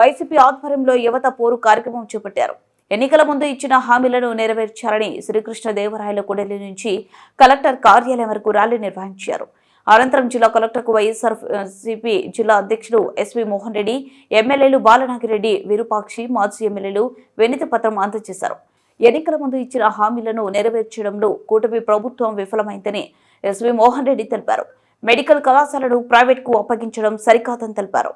YCP ఆధ్వర్యంలో యువత పోరు కార్యక్రమం చేపట్టారు. ఎన్నికల ముందు ఇచ్చిన హామీలను నెరవేర్చాలని శ్రీకృష్ణదేవరాయల కూడలి నుంచి కలెక్టర్ కార్యాలయం వరకు ర్యాలీ నిర్వహించారు. అనంతరం జిల్లా కలెక్టర్కు వైఎస్ఆర్ సిపి జిల్లా అధ్యక్షుడు ఎస్వి మోహన్ రెడ్డి ఎమ్మెల్యేలు బాలనాగిరెడ్డి విరూపాక్షి మాజీ ఎమ్మెల్యేలు వినతి పత్రం అందజేశారు. ఎన్నికల ముందు ఇచ్చిన హామీలను నెరవేర్చడంలో కూటమి ప్రభుత్వం విఫలమైందని ఎస్వి మోహన్ రెడ్డి తెలిపారు. మెడికల్ కళాశాలను ప్రైవేట్కు అప్పగించడం సరికాదని తెలిపారు.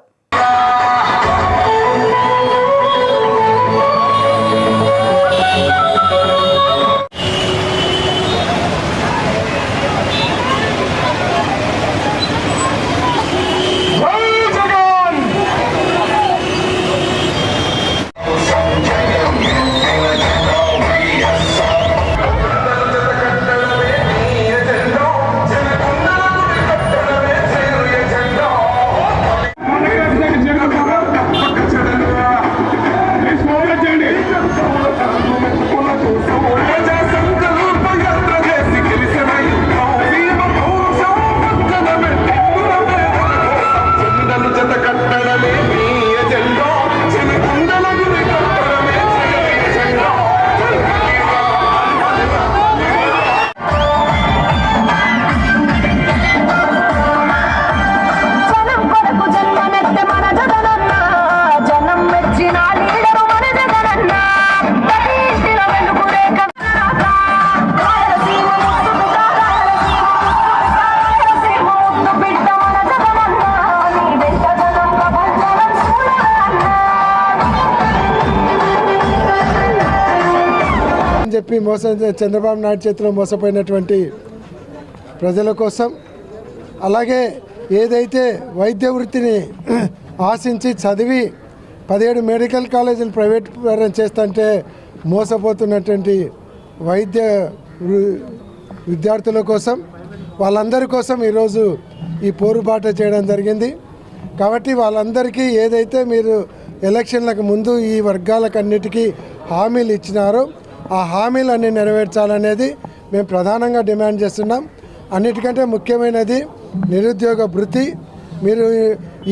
వైసీపీ మోసం చంద్రబాబు నాయుడు చేతిలో మోసపోయినటువంటి ప్రజల కోసం అలాగే ఏదైతే వైద్య వృత్తిని ఆశించి చదివి పదిహేడు మెడికల్ కాలేజీలు ప్రైవేట్ పరం చేస్తుంటే మోసపోతున్నటువంటి వైద్య విద్యార్థుల కోసం వాళ్ళందరి కోసం ఈరోజు ఈ పోరుబాట చేయడం జరిగింది. కాబట్టి వాళ్ళందరికీ ఏదైతే మీరు ఎలక్షన్లకు ముందు ఈ వర్గాలకన్నిటికీ హామీలు ఇచ్చినారో ఆ హామీలన్నీ నెరవేర్చాలనేది మేము ప్రధానంగా డిమాండ్ చేస్తున్నాం. అన్నిటికంటే ముఖ్యమైనది నిరుద్యోగ భృతి మీరు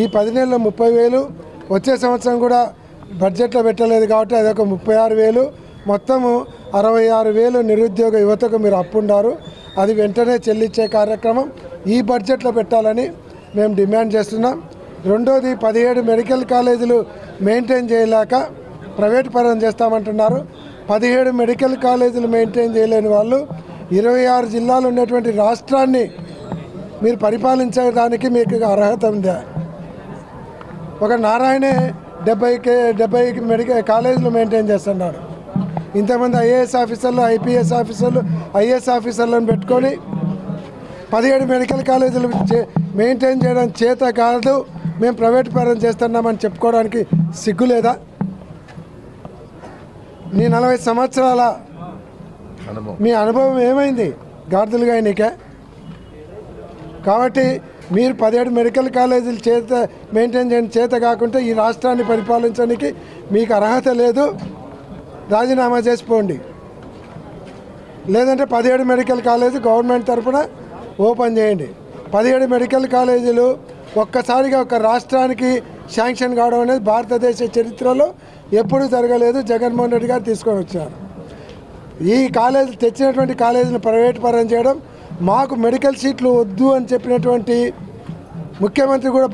ఈ పది నెలల ముప్పై వేలు వచ్చే సంవత్సరం కూడా బడ్జెట్లో పెట్టలేదు కాబట్టి అదొక ముప్పై ఆరు వేలు. మొత్తము అరవై ఆరు వేలు నిరుద్యోగ యువతకు మీరు అప్పుండారు అది వెంటనే చెల్లించే కార్యక్రమం ఈ బడ్జెట్లో పెట్టాలని మేము డిమాండ్ చేస్తున్నాం. రెండోది పదిహేడు మెడికల్ కాలేజీలు మెయింటైన్ చేయలేక ప్రైవేట్ పరం చేస్తామంటున్నారు. పదిహేడు మెడికల్ కాలేజీలు మెయింటైన్ చేయలేని వాళ్ళు ఇరవై ఆరు జిల్లాలు ఉన్నటువంటి రాష్ట్రాన్ని మీరు పరిపాలించడానికి మీకు అర్హత ఉందా. ఒక నారాయణే డెబ్బై కే డెబ్బై మెడికల్ కాలేజీలు మెయింటైన్ చేస్తున్నాడు. ఇంతమంది ఐఏఎస్ ఆఫీసర్లు ఐపీఎస్ ఆఫీసర్లు ఐఏఎస్ ఆఫీసర్లను పెట్టుకొని పదిహేడు మెడికల్ కాలేజీలు మెయింటైన్ చేయడం చేత కాదు మేము ప్రైవేట్ పరం చేస్తున్నామని చెప్పుకోవడానికి సిగ్గు లేదా నీ నలభై సంవత్సరాల మీ అనుభవం ఏమైంది? గాడిదలుగా నీకే? కాబట్టి మీరు పదిహేడు మెడికల్ కాలేజీలు చేత మెయింటైన్ చేయడం చేత కాకుంటే ఈ రాష్ట్రాన్ని పరిపాలించడానికి మీకు అర్హత లేదు. రాజీనామా చేసిపోండి లేదంటే పదిహేడు మెడికల్ కాలేజీ గవర్నమెంట్ తరఫున ఓపెన్ చేయండి. పదిహేడు మెడికల్ కాలేజీలు ఒక్కసారిగా ఒక రాష్ట్రానికి శాంక్షన్ కావడం అనేది భారతదేశ చరిత్రలో ఎప్పుడూ జరగలేదు. జగన్మోహన్ రెడ్డి గారు తీసుకొని వచ్చారు. ఈ కాలేజ్ తెచ్చినటువంటి కాలేజీని ప్రైవేట్ పరం చేయడం మాకు మెడికల్ సీట్లు వద్దు అని చెప్పినటువంటి ముఖ్యమంత్రి కూడా